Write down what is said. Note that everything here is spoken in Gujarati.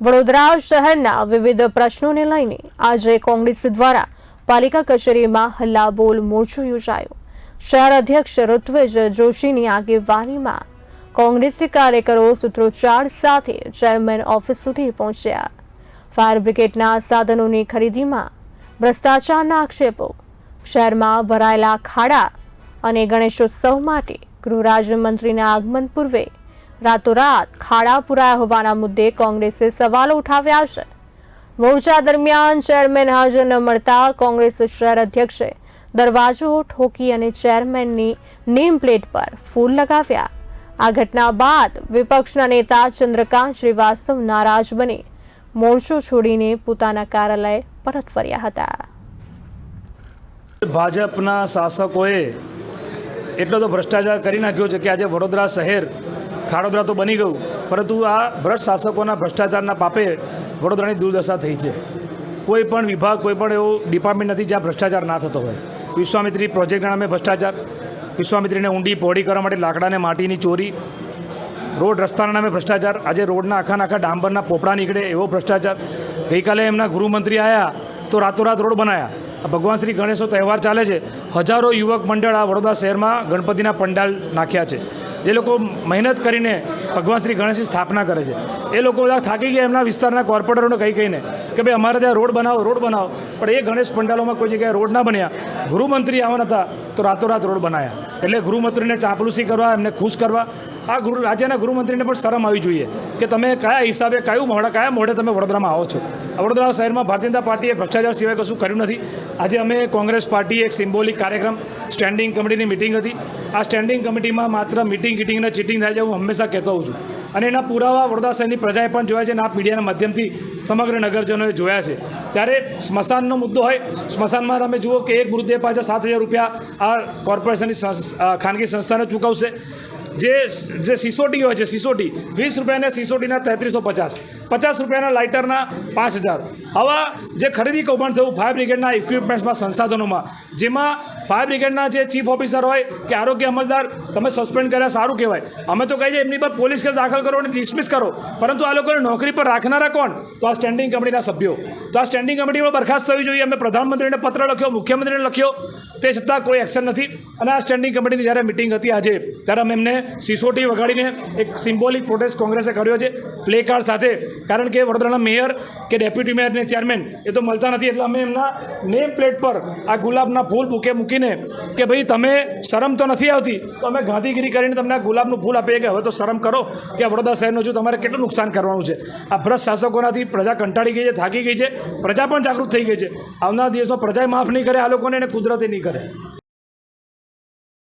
વડોદરા શહેરના વિવિધ પ્રશ્નોને લઈને આજે કોંગ્રેસ દ્વારા પાલિકા કચેરીમાં હલ્લાબોલ મોરચો યોજાયો. શહેર અધ્યક્ષ ઋત્વિજ જોશીની આગેવાનીમાં કોંગ્રેસી કાર્યકરો સૂત્રોચ્ચાર સાથે ચેરમેન ઓફિસ સુધી પહોંચ્યા. ફાયર બ્રિગેડના સાધનોની ખરીદીમાં ભ્રષ્ટાચારના આક્ષેપો, શહેરમાં ભરાયેલા ખાડા અને ગણેશોત્સવ માટે ગૃહ રાજ્યમંત્રીના આગમન પૂર્વે રાતોરાત ખાડા પુરાયા હોવાના મુદ્દે કોંગ્રેસે સવાલો ઉઠાવ્યા છે. મોરચા દરમિયાન ચેરમેન હાજર ન મળતા કોંગ્રેસ શહેર અધ્યક્ષે દરવાજો ઠોકી અને ચેરમેનની નેમ પ્લેટ પર ફૂલ લગાવ્યા. આ ઘટના બાદ વિપક્ષના નેતા ચંદ્રકાંત શ્રીવાસ્તવ નારાજ બની. મોરચો છોડીને પોતાના કાર્યાલય પરત ફર્યા હતા. ભાજપના શાસકોએ એટલો તો ભ્રષ્ટાચાર કરી નાખ્યો છે કે આજે વડોદરા શહેર ખાડોદરા તો બની ગયું, પરંતુ આ ભ્રષ્ટ શાસકોના ભ્રષ્ટાચારના પાપે વડોદરાની દુર્દશા થઈ છે. કોઈ પણ વિભાગ, કોઈ પણ એવો ડિપાર્ટમેન્ટ નથી જ્યાં ભ્રષ્ટાચાર ના થતો હોય. વિશ્વામિત્રી પ્રોજેક્ટના નામે ભ્રષ્ટાચાર. વિશ્વામિત્રીને ઊંડી પહોળી કરવા માટે લાકડાને માટીની ચોરી. રોડ રસ્તાના નામે ભ્રષ્ટાચાર. આજે રોડના આખા આખા ડાંબરના પોપડા નીકળે એવો ભ્રષ્ટાચાર. ગઈકાલે એમના ગૃહમંત્રી આવ્યા તો રાતોરાત રોડ બનાવ્યા ભગવાન શ્રી ગણેશનો તહેવાર ચાલે છે. હજારો યુવક મંડળ આ વડોદરા શહેરમાં ગણપતિના પંડાલ નાખ્યા છે. જે લોકો મહેનત કરીને ભગવાન શ્રી ગણેશની સ્થાપના કરે છે. એ લોકો બધા થાકી ગયા એમના વિસ્તારના કોર્પોરેટરોને કહી કહીને કે ભાઈ અમારે ત્યાં રોડ બનાવો રોડ બનાવો. પણ એ ગણેશ પંડાલોમાં કોઈ જગ્યાએ રોડ ના બન્યા. ગૃહમંત્રી આવવાના હતા તો રાતોરાત રોડ બનાવ્યા એટલે ગૃહમંત્રીને ચાંપલુસી કરવા, એમને ખુશ કરવા. આ ગૃહ રાજ્યના ગૃહમંત્રીને પણ શરમ આવી જોઈએ કે તમે કયા હિસાબે, કયું મોડા કયા મોડે તમે વડોદરામાં આવો છો. વડોદરા શહેરમાં ભારતીય જનતા પાર્ટીએ ભ્રષ્ટાચાર સિવાય કશું કર્યું નથી. આજે અમે કોંગ્રેસ પાર્ટી એક સિમ્બોલિક કાર્યક્રમ, સ્ટેન્ડિંગ કમિટીની મિટિંગ હતી. આ સ્ટેન્ડિંગ કમિટીમાં માત્ર મિટિંગ ગીટિંગને ચીટિંગ થાય છે, હું હંમેશા કહેતો હોઉં છું. અને એના પુરાવા વડોદરા શહેરની પ્રજાએ પણ જોયા છે અને આ મીડિયાના માધ્યમથી સમગ્ર નગરજનોએ જોયા છે. ત્યારે સ્મશાનનો મુદ્દો હોય, સ્મશાનમાં તમે જુઓ કે એક મૃતદેહ પાછળ સાત હજાર રૂપિયા આ કોર્પોરેશનની ખાનગી સંસ્થાને ચૂકવશે. જે જે સિસોટી હોય છે, સિસોટી, વીસ રૂપિયાના સિસોટીના તેત્રીસો પચાસ. પચાસ રૂપિયાના લાઇટરના પાંચ હજાર. આવા જે ખરીદી કૌભાંડ થયું ફાયર બ્રિગેડના ઇક્વિપમેન્ટ્સમાં સંસાધનોમાં, જેમાં ફાયર બ્રિગેડના જે ચીફ ઓફિસર હોય કે આરોગ્ય અમલદાર તમે સસ્પેન્ડ કર્યા, સારું કહેવાય. અમે તો કહીએ એમની પર પોલીસ કેસ દાખલ કરો અને ડિસમિસ કરો. પરંતુ આ લોકોને નોકરી પર રાખનારા કોણ? તો આ સ્ટેન્ડિંગ કમિટીના સભ્યો. તો આ સ્ટેન્ડિંગ કમિટી પણ બરખાસ્ત થવી જોઈએ. અમે પ્રધાનમંત્રીને પત્ર લખ્યો, મુખ્યમંત્રીને લખ્યો. તે છતાં કોઈ એક્શન નથી. અને આ સ્ટેન્ડિંગ કમિટીની જ્યારે મિટિંગ હતી આજે, ત્યારે અમે એમને સિસોટી વગાડીને એક સિમ્બોલિક પ્રોટેસ્ટ કોંગ્રેસે કર્યો છે પ્લે કાર્ડ સાથે. કારણ કે વડોદરાના મેયર કે ડેપ્યુટી મેયર ને ચેરમેન એ તો મળતા નથી. એટલે અમે એમના નેમ પ્લેટ પર આ ગુલાબના ફૂલ બુકે મૂકીને કે ભાઈ, તમે શરમ તો નથી આવતી? તો અમે ગાંધીગીરી કરીને તમને ગુલાબનું ફૂલ આપીએ કે હવે તો શરમ કરો કે વડોદરા શહેરનું જો તમારે કેટલું નુકસાન કરવાનું છે. આ ભ્રષ્ટ શાસકોનાથી પ્રજા કંટાળી ગઈ છે, થાકી ગઈ છે, પ્રજા પણ જાગૃત થઈ ગઈ છે. આવનારા દિવસમાં પ્રજાએ માફ નહીં કરે, આ લોકોને અને કુદરતે નહીં કરે.